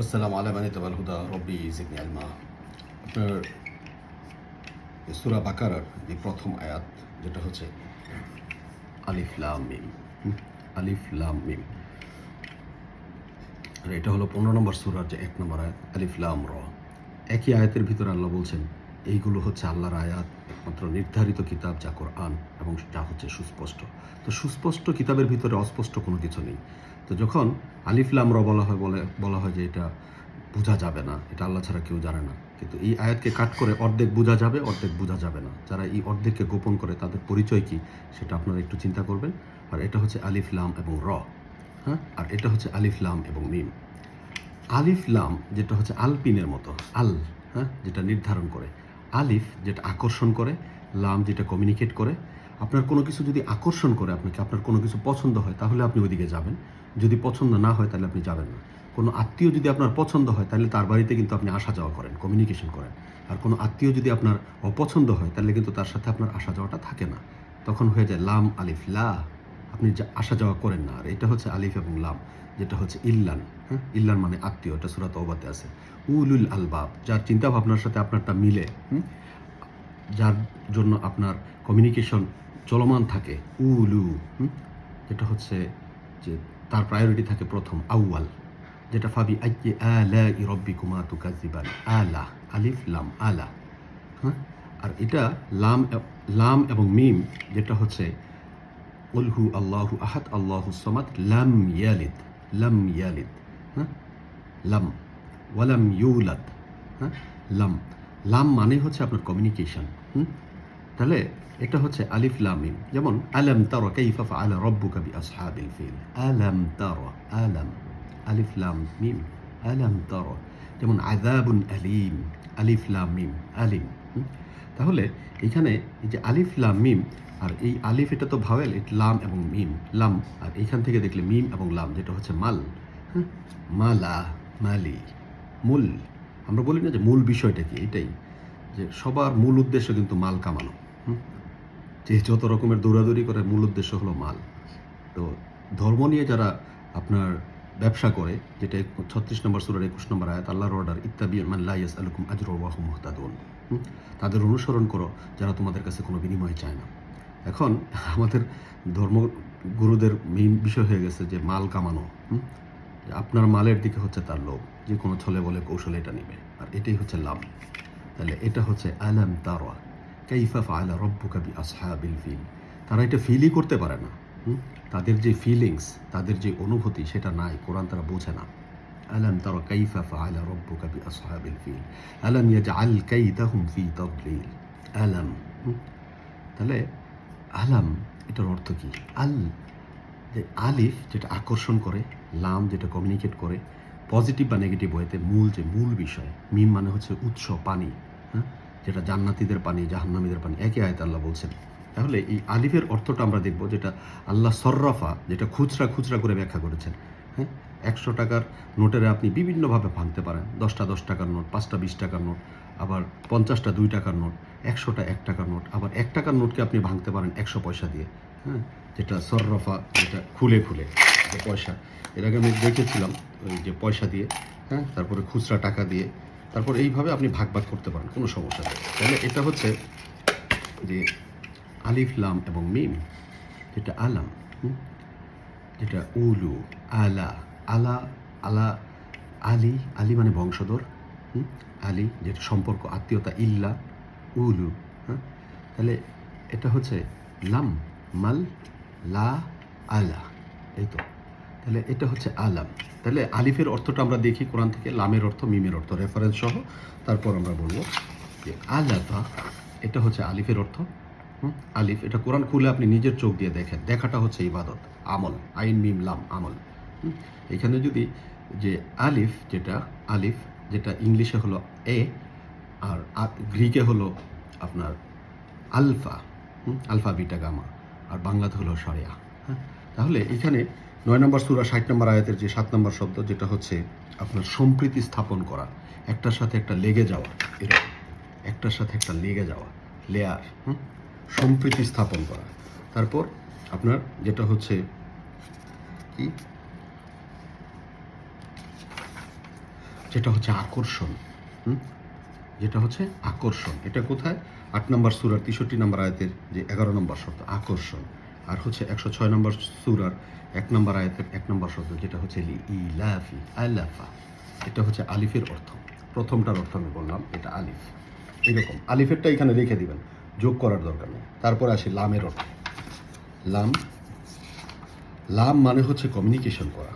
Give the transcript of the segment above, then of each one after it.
আসসালাম আলাম আনিতাল হুদা রব্বি জিকনি আলমা আপনার সুরা বাকারার যে প্রথম আয়াত, যেটা হচ্ছে আলিফ লাম মিম। আলিফ লাম মিম। আর এটা হলো পনেরো নম্বর সুরার যে এক নম্বর আয়াত, আলিফ লাম র। একই আয়াতের ভিতরে আল্লাহ বলছেন এইগুলো হচ্ছে আল্লাহর আয়াত, একমাত্র নির্ধারিত কিতাব যা কোরআন এবং যা হচ্ছে সুস্পষ্ট। তো সুস্পষ্ট কিতাবের ভিতরে অস্পষ্ট কোনো কিছু নেই। তো যখন আলিফ লাম র বলা হয় বলে, বলা হয় যে এটা বোঝা যাবে না, এটা আল্লাহ ছাড়া কেউ জানে না। কিন্তু এই আয়াতকে কাট করে অর্ধেক বোঝা যাবে, অর্ধেক বোঝা যাবে না। যারা এই অর্ধেককে গোপন করে, তাদের পরিচয় কি, সেটা আপনারা একটু চিন্তা করবেন। আর এটা হচ্ছে আলিফ লাম এবং র হ্যাঁ? আর এটা হচ্ছে আলিফ লাম এবং মিম। আলিফ লাম যেটা হচ্ছে আলপিনের মতো, আল হ্যাঁ? যেটা নির্ধারণ করে। আলিফ যেটা আকর্ষণ করে, লাম যেটা কমিউনিকেট করে, আপনার কোনো কিছু যদি আকর্ষণ করে আপনাকে, আপনার কোনো কিছু পছন্দ হয়, তাহলে আপনি ওইদিকে যাবেন। যদি পছন্দ না হয়, তাহলে আপনি যাবেন না। কোনো আত্মীয় যদি আপনার পছন্দ হয়, তাহলে তার বাড়িতে কিন্তু আপনি আসা যাওয়া করেন কমিউনিকেশন করেন। আর কোনো আত্মীয় যদি আপনার অপছন্দ হয়, তাহলে কিন্তু তার সাথে আপনার আসা যাওয়াটা থাকে না। তখন হয়ে যায় লাম আলিফ, লা। আপনি আসা যাওয়া করেন না। আর এটা হচ্ছে আলিফ এবং লাম, যেটা হচ্ছে ইল্লান। হ্যাঁ? ইল্লান মানে আত্মীয়, এটা সুরাত ওবাতে আছে। উলুল আলবাব, যার চিন্তা ভাবনার সাথে আপনারটা মিলে যার জন্য আপনার কমিউনিকেশন চলমান থাকে, উলু? যেটা হচ্ছে যে তার প্রায়োরিটি থাকে প্রথম, আউয়াল। যেটা ফাবি আইয়ে আলা ই রব্বি কুমা তুকাজিবান আলা, আলিফ, লাম, আলা হ্যাঁ? আর এটা লাম লাম এবং মিম, যেটা হচ্ছে উলহু আল্লাহু আহাদ, আল্লাহু সমাদ, লাম ইয়ালিদ লাম ইয়ালিদ। হ্যাঁ? লাম। ওয়ালাম ইউলাদ। হ্যাঁ? লাম। লাম মানে হচ্ছে আপনার কমিউনিকেশন হুম? তাহলে এটা হচ্ছে আলিফ, লাম, মিম। যেমন, আলাম তারা কাইফা ফাআলা রাব্বুকা বিআসহাবিল ফিল। আলাম তারা। আলাম। আলিফ, লাম, মিম। আলাম তারা। যেমন, আযাবুন আলিম। আলিফ, লাম, মিম। আলিম। তাহলে এখানে এই যে আলিফ, লাম, মিম, আর এই আলিফ এটা তো ভাওয়েল, এটা লাম এবং মিম। লাম, আর এইখান থেকে দেখলে মিম এবং লাম, যেটা হচ্ছে মাল। মালা, মালি, মূল। আমরা বলি না যে মূল বিষয়টা কি, এটাই। যে সবার মূল উদ্দেশ্য কিন্তু মাল কামানো? যে যত রকমের দৌড়াদৌড়ি করে, মূল উদ্দেশ্য হলো মাল। তো ধর্ম নিয়ে যারা আপনার ব্যবসা করে, যেটা ছত্রিশ নম্বর সুরার একুশ নম্বর আয়াত, আল্লাহর অর্ডার ইত্যাদি মান লাইয়াস আলুকুম আজর ওয়াহু মুহতাদুন? তাদের অনুসরণ করো, যারা তোমাদের কাছে কোনো বিনিময় চায় না। এখন আমাদের ধর্মগুরুদের মেইন বিষয় হয়ে গেছে যে মাল কামানো আপনার মালের দিকে হচ্ছে তার লোভ। যে কোনো ছলে বলে কৌশলে এটা নেবে। আর এটাই হচ্ছে লাভ। তাহলে এটা হচ্ছে আলাম তারা। কাইফা ফাআলা রব্বুকা বি আসহাবিল ফিল। তারা এটা ফিলই করতে পারে না? তাদের যে ফিলিংস তাদের যে অনুভূতি, সেটা নাই। কোরআন তারা বোঝে না। ফাআলা রব্বুকা বি আসহাবিল ফিল। আলাম ইয়াজআল কাইদাহুম ফি তাদলিল। আলাম? তাহলে আলাম এটার অর্থ কি? আল যে আলিফ যেটা আকর্ষণ করে, লাম যেটা কমিউনিকেট করে পজিটিভ বা নেগেটিভ ওয়েতে মূল যে মূল বিষয়, মিম মানে হচ্ছে উৎস, পানি হ্যাঁ? যেটা জান্নাতিদের পানি, জাহান্নামীদের পানি, একে আয়ত আল্লাহ বলছেন। তাহলে এই আলিফের অর্থটা আমরা দেখব যেটা আল্লাহ সর্রাফা, যেটা খুচরা খুচরা করে ব্যাখ্যা করেছেন হ্যাঁ? একশো টাকার নোটের আপনি বিভিন্নভাবে ভাঙতে পারেন। দশটা দশ টাকার নোট, পাঁচটা বিশ টাকার নোট, আবার পঞ্চাশটা দুই টাকার নোট, একশোটা এক টাকার নোট, আবার এক টাকার নোটকে আপনি ভাঙতে পারেন একশো পয়সা দিয়ে হ্যাঁ? যেটা সর্রফা, যেটা খুলে খুলে, যে পয়সা এর আগে আমি দেখেছিলাম ওই যে পয়সা দিয়ে হ্যাঁ তারপরে খুচরা টাকা দিয়ে, তারপর এইভাবে আপনি ভাগ ভাগ করতে পারেন, কোনো সমস্যা নেই তাহলে এটা হচ্ছে যে আলিফ, লাম এবং মিম যেটা আলাম? যেটা উলু, আলা আলা আলা, আলি আলি মানে বংশধর? আলী যেটা সম্পর্ক, আত্মীয়তা, ইল্লা, উলু হ্যাঁ তাহলে এটা হচ্ছে লাম, মাল লা, আলা, এই তো। তাহলে এটা হচ্ছে আলাম। তাহলে আলিফের অর্থটা আমরা দেখি কোরআন থেকে, লামের অর্থ, মিমের অর্থ রেফারেন্স সহ। তারপর আমরা বলব যে আলাফা এটা হচ্ছে আলিফের অর্থ। হুম? আলিফ, এটা কোরআন খুলে আপনি নিজের চোখ দিয়ে দেখেন। দেখাটা হচ্ছে ইবাদত, আমল, আইন, মিম, লাম, আমল? এখানে যদি যে আলিফ, যেটা আলিফ, যেটা ইংলিশে হলো এ, আর গ্রিকে হলো আপনার আলফা? Alpha, beta, gamma. আর বাংলাতে হলো সরেয়া। হ্যাঁ? তাহলে এখানে নয় নম্বর সুরা, ষাট নম্বর আয়াতের যে সাত নম্বর শব্দ, যেটা হচ্ছে আপনার সম্প্রীতি স্থাপন করা, একটার সাথে একটা লেগে যাওয়া, এরকম। একটার সাথে একটা লেগে যাওয়া লেয়ার হুম? সম্প্রীতি স্থাপন করা। তারপর আপনার যেটা হচ্ছে কি? যেটা হচ্ছে আকর্ষণ? যেটা হচ্ছে আকর্ষণ। এটা কোথায়? আট নম্বর সুরার তেষট্টি নম্বর আয়াতের যে এগারো নম্বর শব্দ, আকর্ষণ। আর হচ্ছে একশো ছয় নম্বর সুরার এক নম্বর আয়াতের এক নম্বর শব্দ, যেটা হচ্ছে ইলাফি আলাফা। এটা হচ্ছে আলিফের অর্থ। প্রথমটার অর্থ আমি বললাম, এটা আলিফ। এরকম, আলিফেরটা এখানে রেখে দিবেন, যোগ করার দরকার নেই। তারপরে আসি লামের অর্থ। লাম লাম মানে হচ্ছে কমিউনিকেশন করা?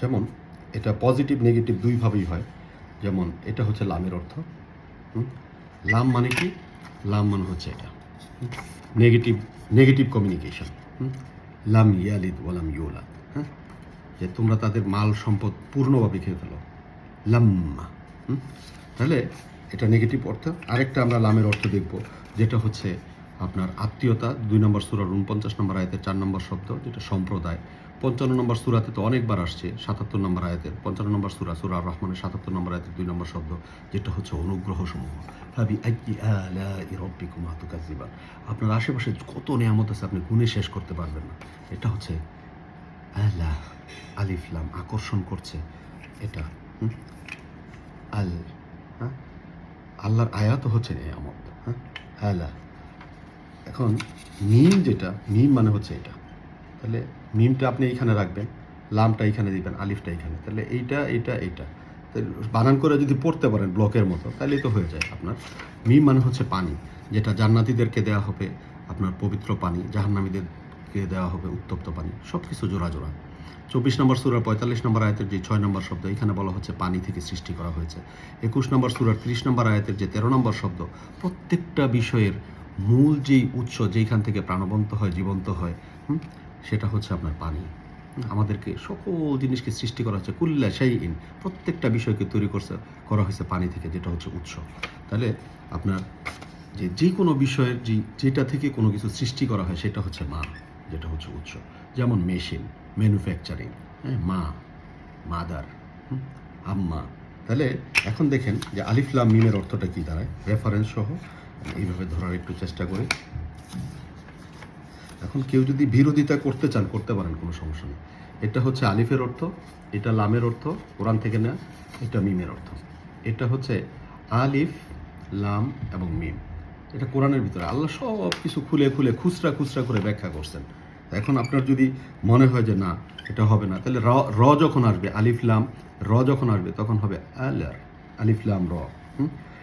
যেমন, এটা পজিটিভ নেগেটিভ দুইভাবেই হয়। যেমন, এটা হচ্ছে লামের অর্থ? লাম মানে কি? লাম মানে হচ্ছে এটা। নেগেটিভ নেগেটিভ কমিউনিকেশন লাম ইয়ালিদ ওয়ালাম ইউলাদ। হ্যাঁ যে তোমরা তাদের মাল সম্পদ পূর্ণভাবে খেয়ে ফেলো। লাম্মা। তাহলে এটা নেগেটিভ অর্থ। আরেকটা আমরা লামের অর্থ দেখব, যেটা হচ্ছে আপনার আত্মীয়তা, দুই নম্বর সুরার উনপঞ্চাশ নম্বর আয়াতের চার নম্বর শব্দ, যেটা সম্প্রদায়। পঞ্চান্ন নম্বর সুরাতে তো অনেকবার আসছে, সাতাত্তর নম্বর আয়াতের, পঞ্চান্ন নম্বর সুরা সুরা রহমানের সাতাত্তর নম্বর আয়াতের দুই নম্বর শব্দ, যেটা হচ্ছে অনুগ্রহ সমূহ ভাবি আপনার আশেপাশে কত নিয়ামত আছে আপনি গুণে শেষ করতে পারবেন না। এটা হচ্ছে আলা আলিফলাম আকর্ষণ করছে। এটা? আল হ্যাঁ? আল্লাহর আয়াত হচ্ছে নিয়ামত হ্যাঁ? আলা এখন, মিম যেটা, মিম মানে হচ্ছে এটা। তাহলে মিমটা আপনি এইখানে রাখবেন, লামটা এইখানে দিবেন, আলিফটা এইখানে। তাহলে এইটা এইটা এইটা। বানান করে যদি পড়তে পারেন ব্লকের মতো, তাহলেই তো হয়ে যায় আপনার। মিম মানে হচ্ছে পানি, যেটা জান্নাতীদেরকে দেওয়া হবে আপনার পবিত্র পানি, জাহান্নামীদেরকে দেওয়া হবে উত্তপ্ত পানি সব কিছু জোড়া জোড়া। চব্বিশ নম্বর সুরার পঁয়তাল্লিশ নম্বর আয়াতের যে ছয় নম্বর শব্দ, এখানে বলা হচ্ছে পানি থেকে সৃষ্টি করা হয়েছে। একুশ নম্বর সুরার ত্রিশ নম্বর আয়াতের যে তেরো নম্বর শব্দ, প্রত্যেকটা বিষয়ের মূল যেই উৎস যেইখান থেকে প্রাণবন্ত হয়, জীবন্ত হয় সেটা হচ্ছে আপনার পানি। আমাদেরকে সকল জিনিসকে সৃষ্টি করা হচ্ছে। কুল্লা সেই ইন প্রত্যেকটা বিষয়কে তৈরি করছে, করা হয়েছে পানি থেকে, যেটা হচ্ছে উৎস। তাহলে আপনার যে যে কোনো বিষয়ের যে, যেটা থেকে কোনো কিছু সৃষ্টি করা হয়, সেটা হচ্ছে মা, যেটা হচ্ছে উৎস। যেমন মেশিন, ম্যানুফ্যাকচারিং হ্যাঁ মা, মাদার আম্মা। তাহলে এখন দেখেন যে আলিফলাম মিমের অর্থটা কী দাঁড়ায়? রেফারেন্স সহ, এইভাবে ধরার একটু চেষ্টা করি। এখন কেউ যদি বিরোধিতা করতে চান, করতে পারেন, কোনো সমস্যা নেই। এটা হচ্ছে আলিফের অর্থ, এটা লামের অর্থ, কোরআন থেকে নেওয়া এটা মিমের অর্থ। এটা হচ্ছে আলিফ, লাম এবং মিম। এটা কোরআনের ভিতরে। আল্লাহ সব কিছু খুলে খুলে, খুচরা খুচরা করে ব্যাখ্যা করছেন। এখন আপনার যদি মনে হয় যে না, এটা হবে না, তাহলে র র যখন আসবে, আলিফ, লাম, র যখন আসবে, তখন হবে আলার, আলিফ, লাম, র?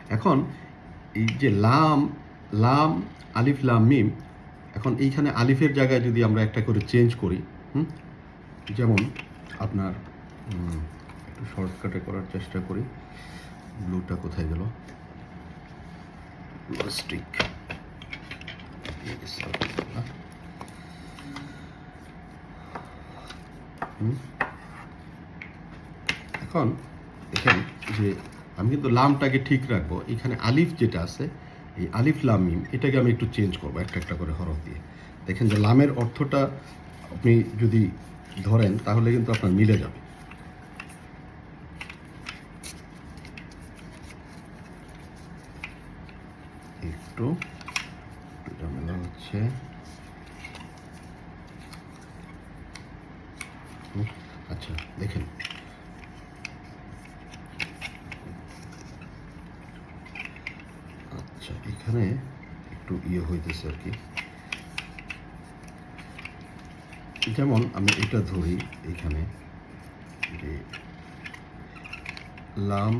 এখন এই যে লাম লাম, আলিফ, লাম, মিম এখন এইখানে আলিফের জায়গায় যদি আমরা একটা করে চেঞ্জ করি? যেমন আপনার একটু শর্টকাটে করার চেষ্টা করি। ব্লুটা কোথায় গেল? স্টিক এখন এখানে যে আমি কিন্তু লামটাকে ঠিক রাখব। এখানে আলিফ যেটা আছে এই আলিফ লাম মিম, এটাকে আমি একটু চেঞ্জ করব, একটা একটা করে হরফ দিয়ে। দেখেন যে লামের অর্থটা আপনি যদি ধরেন, তাহলে কিন্তু আপনার মিলে যাবে। একটু ঝামেলা হচ্ছে হুম, আচ্ছা দেখেন আচ্ছা এখানে একটু ইয়ে হইতেছে আর কি। যেমন আমি এটা ধরি এখানে যে লাম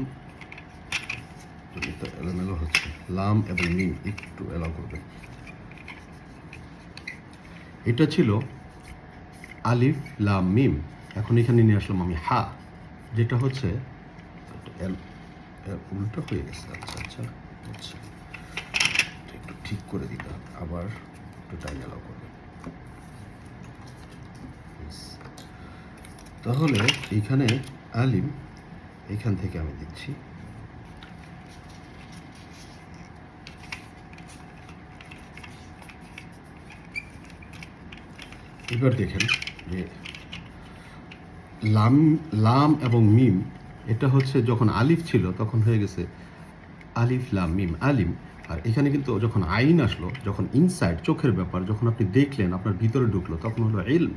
এলোমেলো হচ্ছে। লাম এবং মিম একটু এলাও করবে। এটা ছিল আলিফ, লাম, মিম। এখন এখানে নিয়ে আসলাম আমি হা, যেটা হচ্ছে উল্টো হয়ে গেছে। আচ্ছা আচ্ছা আচ্ছা। ঠিক করে দিতে হবে। আবার একটু টাইম এলাও করবে। তাহলে এইখানে আলিম এইখান থেকে আমি দিচ্ছি। এবার দেখেন যে লাম লাম এবং মিম, এটা হচ্ছে যখন আলিফ ছিল তখন হয়ে গেছে আলিফ, লাম, মিম। আলিম আর এখানে কিন্তু যখন আইন আসলো, যখন ইনসাইড চোখের ব্যাপার, যখন আপনি দেখলেন, আপনার ভিতরে ঢুকলো, তখন হলো এলম।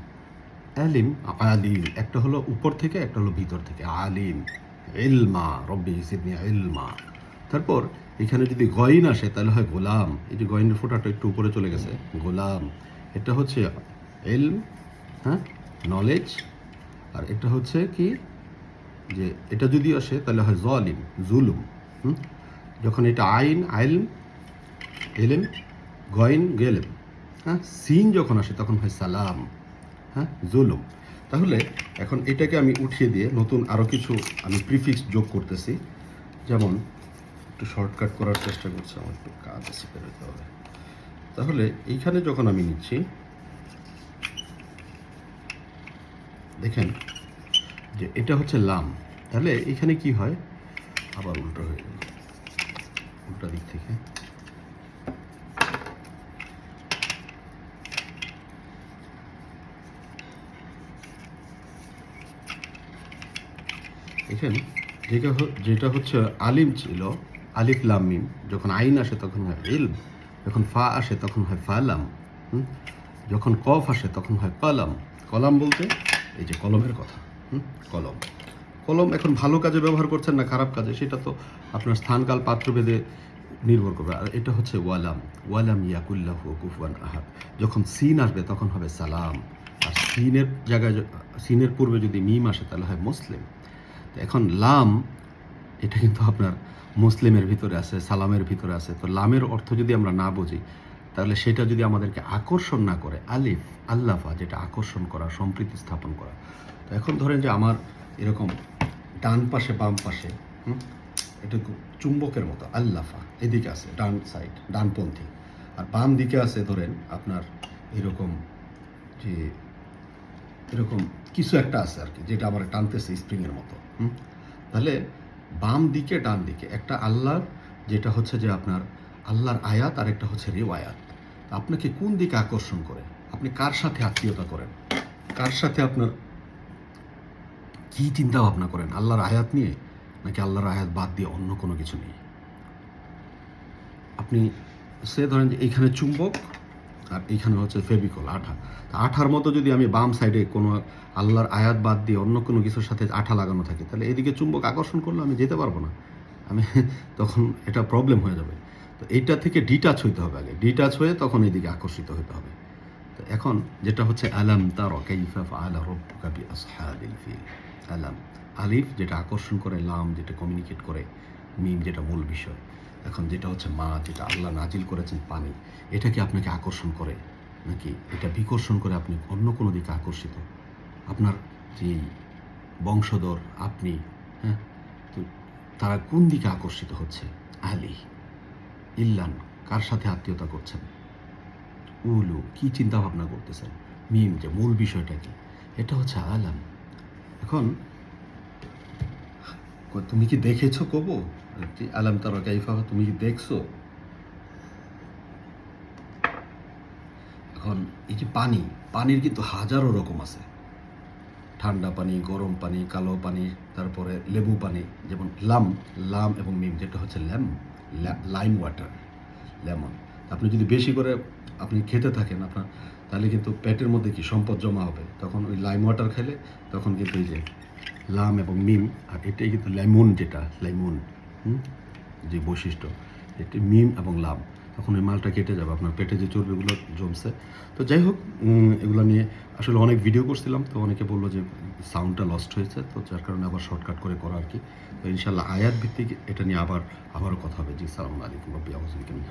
আলিম আলিম। একটা হলো উপর থেকে, একটা হলো ভিতর থেকে। আলিম ইলমা রব্বি সিদনি এলমা। তারপর এখানে যদি গইন আসে, তাহলে হয় গোলাম। এই যে গইনের ফোটাটা একটু উপরে চলে গেছে। গোলাম। এটা হচ্ছে এলম হ্যাঁ? নলেজ আর এটা হচ্ছে কি? যে এটা যদি আসে, তাহলে হয় জলিম, জুলুম। হুম? যখন এটা আইন, আইলম এলেম গয়েন গেলেম হ্যাঁ সিন যখন আসে, তখন হয় সালাম হ্যাঁ জুলুম। তাহলে এখন এটাকে আমি উঠিয়ে দিয়ে নতুন আরও কিছু আমি প্রিফিক্স যোগ করতেছি। যেমন, একটু শর্টকাট করার চেষ্টা করছি, আমার একটু কাজ আছে বেরোতে হবে। তাহলে এইখানে যখন আমি নিচ্ছি, দেখেন যে এটা হচ্ছে লাম। তাহলে এখানে কি হয়? আবার উল্টো হয়ে গেল, উল্টা দিক থেকে। এখানে যেটা যেটা হচ্ছে আলিম ছিল, আলিফ লাম মিম, যখন আইন আসে তখন হয় ইলম, যখন ফা আসে তখন হয় ফালাম? যখন কফ আসে তখন হয় কলাম। কলাম বলতে এই যে কলমের কথা কলম। কলম এখন ভালো কাজে ব্যবহার করছেন না খারাপ কাজে? সেটা তো আপনার স্থানকাল পাত্রভেদে নির্ভর করবে। আর এটা হচ্ছে ওয়ালাম। ওয়ালাম ইয়াকুল্লাহ কুফুয়ান আহাদ। যখন সিন আসবে তখন হবে সালাম। আর সিনের জায়গায় সিনের পূর্বে যদি মিম আসে তাহলে হয় মুসলিম। এখন লাম, এটা কিন্তু আপনার মুসলিমের ভিতরে আছে, সালামের ভিতরে আছে। তো লামের অর্থ যদি আমরা না বুঝি, তাহলে সেটা যদি আমাদেরকে আকর্ষণ না করে, আলিফ, আল্লাফা, যেটা আকর্ষণ করা, সম্প্রীতি স্থাপন করা। তো এখন ধরেন যে আমার এরকম ডান পাশে, বাম পাশে এটা চুম্বকের মতো, আল্লাফা, এদিকে আছে, ডান সাইড, ডানপন্থী। আর বাম দিকে আছে ধরেন আপনার এরকম যে এরকম কিছু একটা আছে আর কি, যেটা আমার টানতেছে স্প্রিংয়ের মতো? তাহলে বাম দিকে, ডান দিকে, একটা আল্লাহর, যেটা হচ্ছে যে আপনার আল্লাহর আয়াত, আর একটা হচ্ছে রেওয়ায়াত। আপনাকে কোন দিকে আকর্ষণ করে? আপনি কার সাথে আত্মীয়তা করেন? কার সাথে আপনার কি চিন্তা ভাবনা করেন? আল্লাহর আয়াত নিয়ে, নাকি আল্লাহর আয়াত বাদ দিয়ে অন্য কোনো কিছু নিয়ে? আপনি সে ধরেন যে এইখানে চুম্বক আর এইখানে হচ্ছে ফেবিকল আঠা। তা আঠার মতো যদি আমি বাম সাইডে কোনো আল্লাহর আয়াত বাদ দিয়ে অন্য কোনো কিছুর সাথে আঠা লাগানো থাকে, তাহলে এদিকে চুম্বক আকর্ষণ করলে আমি যেতে পারব না। আমি তখন এটা প্রবলেম হয়ে যাবে। তো এইটা থেকে ডিটাচ হইতে হবে আগে। ডিটাচ হয়ে তখন এদিকে আকর্ষিত হতে হবে। তো এখন যেটা হচ্ছে, আলাম তার আলাম, আলিফ যেটা আকর্ষণ করে, লাম যেটা কমিউনিকেট করে, মিম যেটা মূল বিষয়। এখন যেটা হচ্ছে মা, যেটা আল্লাহ নাজিল করেছেন পানি, এটা কি আপনাকে আকর্ষণ করে? নাকি এটা বিকর্ষণ করে আপনি অন্য কোনো দিকে আকর্ষিত? আপনার যে বংশধর, আপনি হ্যাঁ তো তারা কোন দিকে আকর্ষিত হচ্ছে? আলি, ইল্লান, কার সাথে আত্মীয়তা করছেন? উলু, কি চিন্তা ভাবনা করতেছেন? মিম, যে মূল বিষয়টা কি? এটা হচ্ছে আলাম। এখন তুমি কি দেখেছ কবো? আলাম তারা কাইফা, তুমি কি দেখছ? এখন এই যে পানি, পানির কিন্তু হাজারো রকম আছে। ঠান্ডা পানি, গরম পানি, কালো পানি, তারপরে লেবু পানি, যেমন লাম লাম এবং মিম, যেটা হচ্ছে ল্যাম লাইম ওয়াটার, লেমন। আপনি যদি বেশি করে আপনি খেতে থাকেন আপনার, তাহলে কিন্তু পেটের মধ্যে কি সম্পদ জমা হবে? তখন ওই লাইম ওয়াটার খেলে তখন কিন্তু এই যে লাম এবং মিম, আর এটাই কিন্তু লেমন যেটা, লেমন। যে বৈশিষ্ট্য এটি মিম এবং লাভ তখন ওই মালটা কেটে যাবে, আপনার পেটে যে চর্বিগুলো জমছে। তো যাই হোক এগুলো নিয়ে আসলে অনেক ভিডিও করছিলাম, তো অনেকে বলল যে সাউন্ডটা লস্ট হয়েছে, তো যার কারণে আবার শর্টকাট করে করা আর কি। তো ইনশাল্লাহ আয়াত ভিত্তিক এটা নিয়ে আবার, আবারও কথা হবে। জি সালাম আলাইকুম রব্বি মিন